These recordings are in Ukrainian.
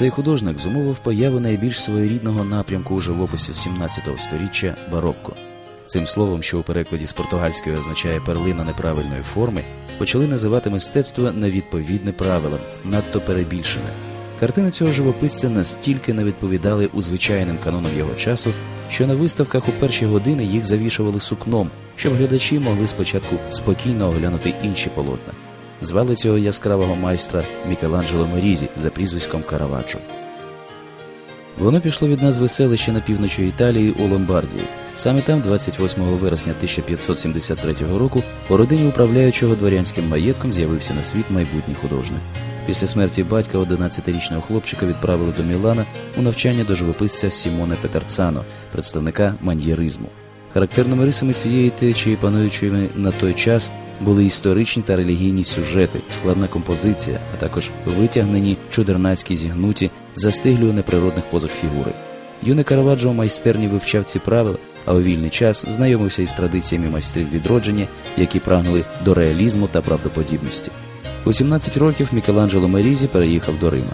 Цей художник зумовив появу найбільш своєрідного напрямку у живописі 17-го століття барокко. Цим словом, що у перекладі з португальської означає перлина неправильної форми, почали називати мистецтво невідповідне правилам, надто перебільшене. Картини цього живописця настільки не відповідали у звичайним канонам його часу, що на виставках у перші години їх завішували сукном, щоб глядачі могли спочатку спокійно оглянути інші полотна. Звали цього яскравого майстра Мікеланджело Мерізі за прізвиськом Караваджо. Воно пішло від назви селища на півночі Італії у Ломбардії. Саме там, 28 вересня 1573 року, у родині управляючого дворянським маєтком з'явився на світ майбутній художник. Після смерті батька 11-річного хлопчика відправили до Мілана у навчання до живописця Сімоне Петерцано, представника маньєризму. Характерними рисами цієї течії, пануючими на той час, були історичні та релігійні сюжети, складна композиція, а також витягнені чудернацькі зігнуті, застиглі у неприродних позах фігури. Юний Караваджо майстерні вивчав ці правила, а у вільний час знайомився із традиціями майстрів відродження, які прагнули до реалізму та правдоподібності. У 17 років Мікеланджело Мерізі переїхав до Рима.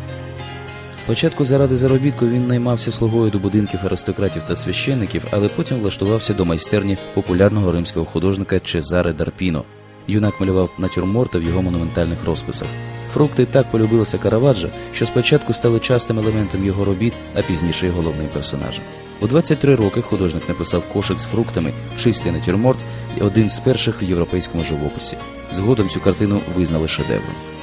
Спочатку заради заробітку він наймався слугою до будинків аристократів та священників, але потім влаштувався до майстерні популярного римського художника Чезаре Дарпіно. Юнак малював натюрморти в його монументальних розписах. Фрукти так полюбилися Караваджо, що спочатку стали частим елементом його робіт, а пізніше й головним персонажем. У 23 роки художник написав кошик з фруктами, чистий натюрморт і один з перших в європейському живописі. Згодом цю картину визнали шедевром.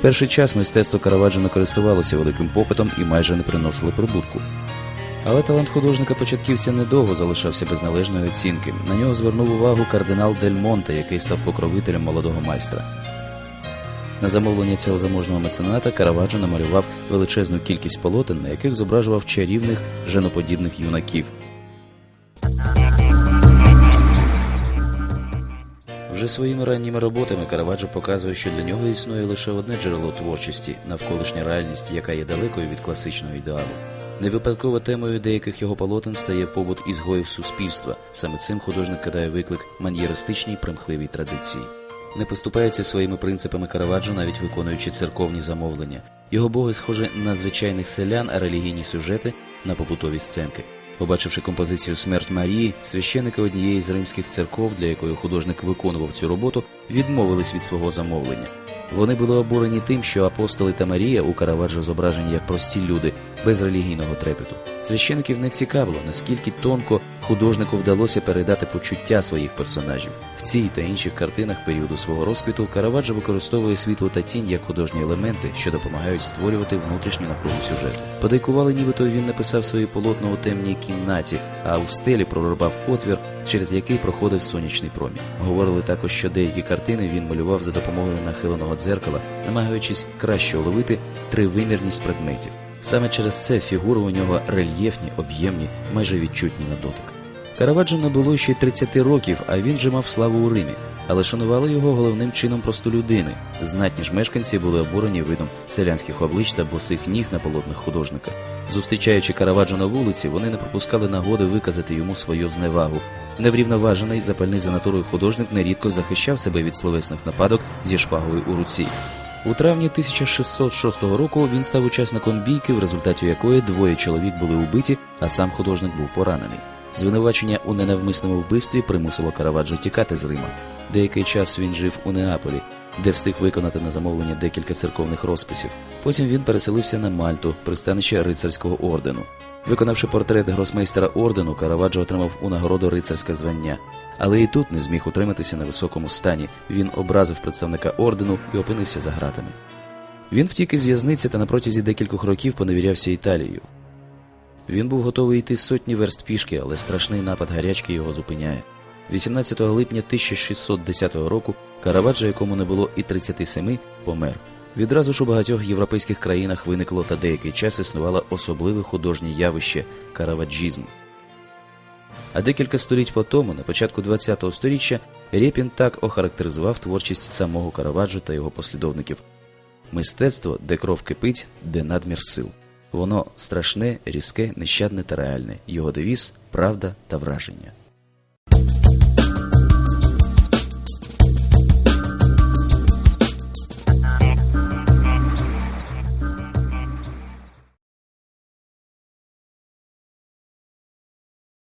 Перший час мистецтво Караваджо користувалося великим попитом і майже не приносило прибутку. Але талант художника початківця недовго залишався без належної оцінки. На нього звернув увагу кардинал Дель Монте, який став покровителем молодого майстра. На замовлення цього заможного мецената Караваджо намалював величезну кількість полотен, на яких зображував чарівних женоподібних юнаків. Вже своїми ранніми роботами Караваджо показує, що для нього існує лише одне джерело творчості навколишня реальність, яка є далекою від класичного ідеалу. Невипадково темою деяких його полотен стає побут ізгоїв суспільства. Саме цим художник кидає виклик ман'єристичній примхливій традиції. Не поступається своїми принципами Караваджо, навіть виконуючи церковні замовлення. Його боги схожі на звичайних селян, а релігійні сюжети на побутові сценки. Побачивши композицію Смерть Марії, священики однієї з римських церков, для якої художник виконував цю роботу, відмовились від свого замовлення. Вони були обурені тим, що апостоли та Марія у Караваджо зображені як прості люди, без релігійного трепету. Священиків не цікавило, наскільки тонко художнику вдалося передати почуття своїх персонажів. В цій та інших картинах періоду свого розквіту Караваджо використовує світло та тінь як художні елементи, що допомагають створювати внутрішню напругу сюжету. Подейкували, нібито він написав свої полотна у темній кімнаті, а у стелі прорубав отвір, через який проходив сонячний промінь. Говорили також, що деякі картини він малював за допомогою нахиленого дзеркала, намагаючись краще уловити тривимірність предметів. Саме через це фігури у нього рельєфні, об'ємні, майже відчутні на дотик. Караваджо не було ще й 30 років, а він же мав славу у Римі, але шанували його головним чином простолюдини. Знатні ж мешканці були обурені видом селянських облич та босих ніг на полотнах художника. Зустрічаючи Караваджо на вулиці, вони не пропускали нагоди виказати йому свою зневагу. Неврівноважений, запальний за натурою художник нерідко захищав себе від словесних нападок зі шпагою у руці. У травні 1606 року він став учасником бійки, в результаті якої двоє чоловік були убиті, а сам художник був поранений. Звинувачення у ненавмисному вбивстві примусило Караваджо тікати з Рима. Деякий час він жив у Неаполі, де встиг виконати на замовлення декілька церковних розписів. Потім він переселився на Мальту, пристанище рицарського ордену. Виконавши портрет гросмейстера ордену, Караваджо отримав у нагороду рицарське звання. Але і тут не зміг утриматися на високому стані. Він образив представника ордену і опинився за ґратами. Він втік із в'язниці та на протязі декількох років поневірявся Італією. Він був готовий йти сотні верст пішки, але страшний напад гарячки його зупиняє. 18 липня 1610 року Караваджо, якому не було і 37, помер. Відразу ж у багатьох європейських країнах виникло та деякий час існувало особливе художнє явище караваджізм. А декілька століть по тому, на початку ХХ століття, Рєпін так охарактеризував творчість самого Караваджо та його послідовників мистецтво, де кров кипить, де надмір сил. Воно страшне, різке, нещадне та реальне. Його девіз правда та враження.